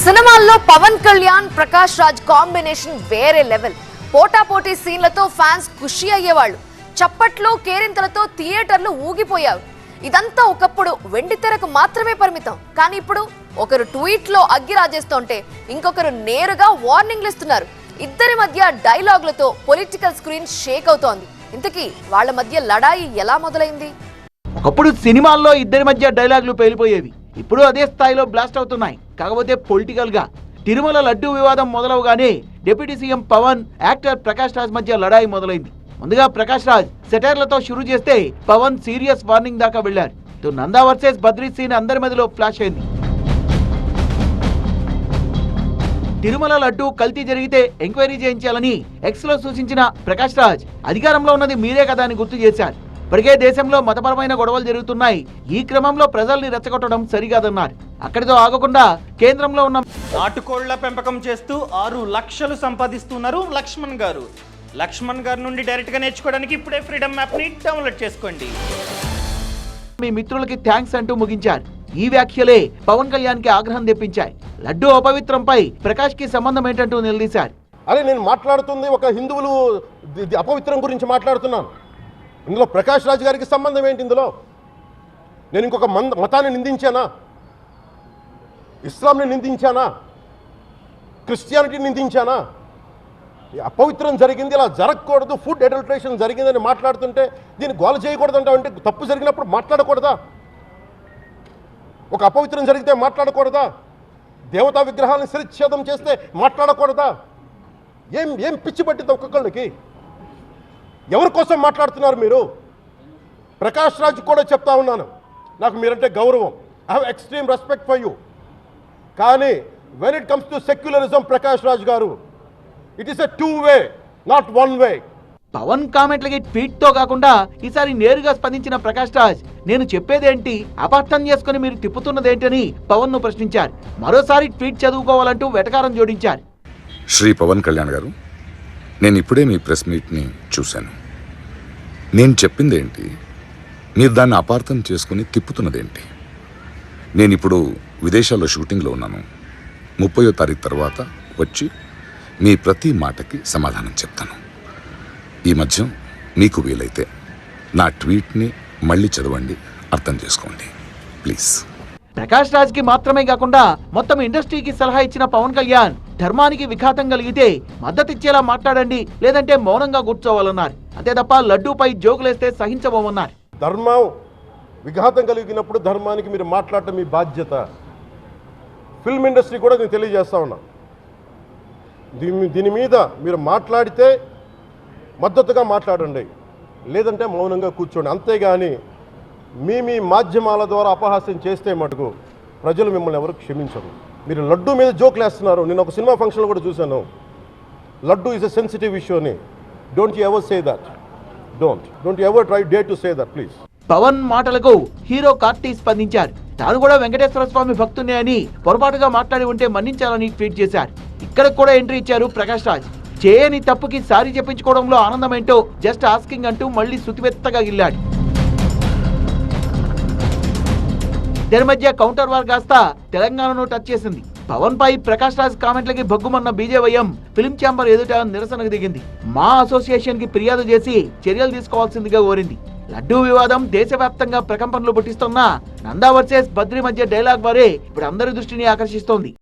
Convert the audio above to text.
సినిమాల్లో పవన్ కళ్యాణ్ ప్రకాష్ రాజ్ కాంబినేషన్ వేరే లెవెల్. పోటాపోటీ సీన్లతో ఫ్యాన్స్ ఖుషి అయ్యేవాళ్ళు. చప్పట్లో కేరింతలతో థియేటర్లు ఊగిపోయావు ఇదంతా ఒకప్పుడు వెండి తెరకు మాత్రమే పరిమితం. కానీ ఇప్పుడు ఒకరు ట్వీట్లో అగ్గి రాజేస్తుంటే ఇంకొకరు నేరుగా వార్నింగ్లు ఇస్తున్నారు. ఇద్దరి మధ్య డైలాగులతో పొలిటికల్ స్క్రీన్ షేక్ అవుతోంది. ఇంతకీ వాళ్ళ మధ్య లడాయి ఎలా మొదలైంది? ఒకప్పుడు సినిమాల్లో ఇద్దరి మధ్య డైలాగులు పేలిపోయేవి. ఇప్పుడు అదే స్థాయిలో బ్లాస్ట్ అవుతున్నాయి. కాకపోతే పొలిటికల్గా తిరుమల లడ్డు వివాదం మొదలవగానే deputy CM Pawan actor Prakash Raj మధ్య లడాయి మొదలైంది. ముందుగా ప్రకాష్ రాజ్ సెటైర్లతో షురూ చేస్తే పవన్ సీరియస్ వార్నింగ్ దాకా వెళ్ళారు ఇటు నందా వర్సెస్ బద్రీ సీన్ అందరి మధ్యలో ఫ్లాష్ అయింది. తిరుమల లడ్డు కల్తీ జరిగితే ఎంక్వైరీ చేయించాలని ఎక్స్లో సూచించిన ప్రకాష్ రాజ్ అధికారంలో ఉన్నది మీరే కదా అని గుర్తు చేశారు. ఇప్పటికే దేశంలో మతపరమైన గొడవలు జరుగుతున్నాయి. ఈ క్రమంలో ప్రజల్ని రెచ్చగొట్టడం సరికాదన్నారు. అక్కడితో ఆగకుండా కేంద్రంలో ఉన్న నాటుకోళ్ళ పెంపకం చేస్తూ ఆరు లక్షలు సంపాదిస్తున్నారు లక్ష్మణ్ గారు. లక్ష్మణ్ గారి నుండి డైరెక్ట్గా నేర్చుకోవడానికి ఇప్పుడే ఫ్రీడమ్ యాప్ని డౌన్లోడ్ చేసుకోండి. మీ మిత్రులకి థ్యాంక్స్ అంటూ ముగించారు. ఈ వ్యాఖ్యలే పవన్ కళ్యాణ్కి ఆగ్రహం తెప్పించాయి. లడ్డు అపవిత్రంపై ప్రకాష్కి సంబంధం ఏంటంటూ నిలదీశారు. అరే నేను మాట్లాడుతుంది ఒక హిందువులు అపవిత్రం గురించి మాట్లాడుతున్నాను. ఇందులో ప్రకాష్ రాజ్ గారికి సంబంధం ఏంటి ఇందులో? నేను ఇంకొక మంద మతాన్ని నిందించానా? ఇస్లాంని నిందించానా? క్రిస్టియానిటీని నిందించానా? ఈ అపవిత్రం జరిగింది ఇలా జరగకూడదు ఫుడ్ అడల్ట్రేషన్ జరిగిందని మాట్లాడుతుంటే దీన్ని గోల చేయకూడదు అంటే తప్పు జరిగినప్పుడు మాట్లాడకూడదా? ఒక అపవిత్రం జరిగితే మాట్లాడకూడదా? దేవతా విగ్రహాలను శిరచ్ఛేదం చేస్తే మాట్లాడకూడదా? ఏం ఏం పిచ్చి పట్టింది ఒక్కొక్కళ్ళకి? ఎవరి కోసం మాట్లాడుతున్నారు మీరు? ప్రకాష్ రాజ్ కూడా చెప్తా ఉన్నాను. నాకు మీరంటే గౌరవం. I have extreme respect for you కానీ when it comes to secularism Prakash Raj garu it is a two way not one way Pawan కామెంట్లకి ట్వీట్తో కాకుండా ఈసారి నేరుగా స్పందించిన ప్రకాష్ రాజ్ నేను చెప్పేదేంటి? అపార్థం చేసుకుని మీరు తిప్పుతున్నదేంటని పవన్ను ప్రశ్నించారు. మరోసారి ట్వీట్ చదువుకోవాలంటూ వెటకారం జోడించారు. శ్రీ పవన్ కళ్యాణ్ గారు నేను ఇప్పుడే మీ ప్రెస్ మీట్ని చూశాను. నేను చెప్పిందేంటి? మీరు దాన్ని అపార్థం చేసుకుని తిప్పుతున్నదేంటి? నేను ఇప్పుడు విదేశాల్లో షూటింగ్లో ఉన్నాను. ముప్పయో తారీఖు తర్వాత వచ్చి మీ ప్రతి మాటకి సమాధానం చెప్తాను. ఈ మధ్య మీకు వీలైతే నా ట్వీట్ని మళ్ళీ చదవండి అర్థం చేసుకోండి. ప్లీజ్. ప్రకాష్ రాజ్కి మాత్రమే కాకుండా మొత్తం ఇండస్ట్రీకి సలహా ఇచ్చిన పవన్ కళ్యాణ్ ధర్మానికి విఘాతం కలిగితే మద్దతిచ్చేలా మాట్లాడండి లేదంటే మౌనంగా కూర్చోవాలన్నారు. అంతే తప్ప లడ్డూపై జోకులేస్తే సహించబోమన్నారు. ధర్మం విఘాతం కలిగినప్పుడు ధర్మానికి మీరు మాట్లాడటం మీ బాధ్యత. ఫిల్మ్ ఇండస్ట్రీ కూడా నేను తెలియజేస్తా ఉన్నా. దీని దీని మీద మీరు మాట్లాడితే మద్దతుగా మాట్లాడండి లేదంటే మౌనంగా కూర్చోండి. అంతేగాని మీ మీ మాధ్యమాల ద్వారా అపహాస్యం చేస్తే మటుకు ప్రజలు మిమ్మల్ని ఎవరు క్షమించరు. మీరు లడ్డు మీద జోకులు వేస్తున్నారు నేను ఒక సినిమా ఫంక్షన్లో కూడా చూశాను. Laddu is a sensitive issue అని. Don't you ever say that don't don't ever try day to say that please Pawan మాటలకు హీరో కార్తీ స్పందించారు. తాను కూడా వెంకటేశ్వర స్వామి భక్తునే అని పొరపాటుగా మాట్లాడి ఉంటే మన్నించాలని ట్వీట్ చేశారు. ఇక్కడ కూడా ఎంట్రీ ఇచ్చారు ప్రకాష్ రాజ్. చేయని తప్పుకి సారీ చెప్పించుకోవడంలో ఆనందమేంటో జస్ట్ ఆస్కింగ్ అంటూ మళ్ళీ సుతివెత్తగా గిల్లాడు. ఇద్దరి మధ్య కౌంటర్ వార్ కాస్త తెలంగాణను టచ్ చేసింది. పవన్ పై ప్రకాష్ రాజ్ కామెంట్లకి భగ్గుమన్న బీజేవైఎం ఫిల్మ్ ఛాంబర్ ఎదుట నిరసనకు దిగింది. మా అసోసియేషన్కి ఫిర్యాదు చేసి చర్యలు తీసుకోవాల్సిందిగా కోరింది. లడ్డూ వివాదం దేశవ్యాప్తంగా ప్రకంపనలు పుట్టిస్తున్న నందా వర్సెస్ బద్రి మధ్య డైలాగ్ వారే ఇప్పుడు అందరి దృష్టిని ఆకర్షిస్తోంది.